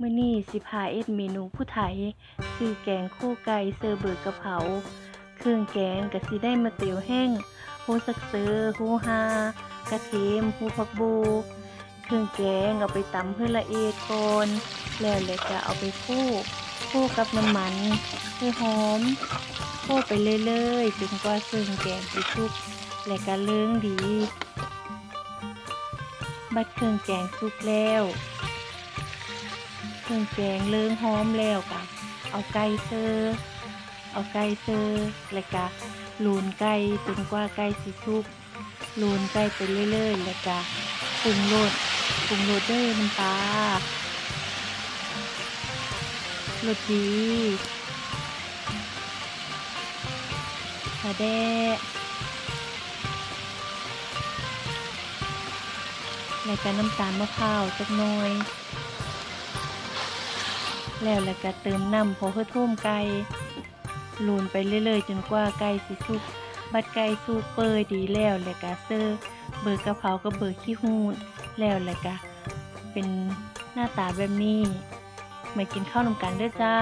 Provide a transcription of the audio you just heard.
มื้อนี้สิพาเอ็ดเมนูผู้ไทยคือแกงโคไก่เซอร์เบิร์กกะเพราเครื่องแกงก็สิได้มะเตียวแห้งโฮสักเซอร์โฮฮากระเทียมโฮผักบู เครื่องแกงเอาไปตำให้ละเอียดก่อนแล้วเลยก็เอาไปคู่คู่กับน้ำมันให้หอมคู่ไปเรื่อยๆจนกว่าเครื่องแกงสิสุกและก็เลื้องดี บัดเครื่องแกงสุกแล้ว เครื่องแกงเลื้งหอมแล้วกะเอาไก่เซอร์เอาไก่เซอร์แล้วก็ลูนไก่จนกว่าไก่สิสุกลูนไก่ไปเรื่อยๆแล้วก็ปรุงรสปรุงรสด้วยน้ำปลารสดีปลาแดกแล้วก็น้ำตาลมะพร้าวจักหน่อย แล้วแล้วก็เติมน้ำพอเพื่อท่วมไก่ลูนไปเรื่อยๆ จนกว่าไก่สิสุก บัดไก่สุกเปื่อยดีแล้วแล้วก็เซอร์เบอร์กะเพรากับเบอร์ขี้หูดแล้วแล้วก็เป็นหน้าตาแบบนี้มากินข้าวนมกันเด้อจ้า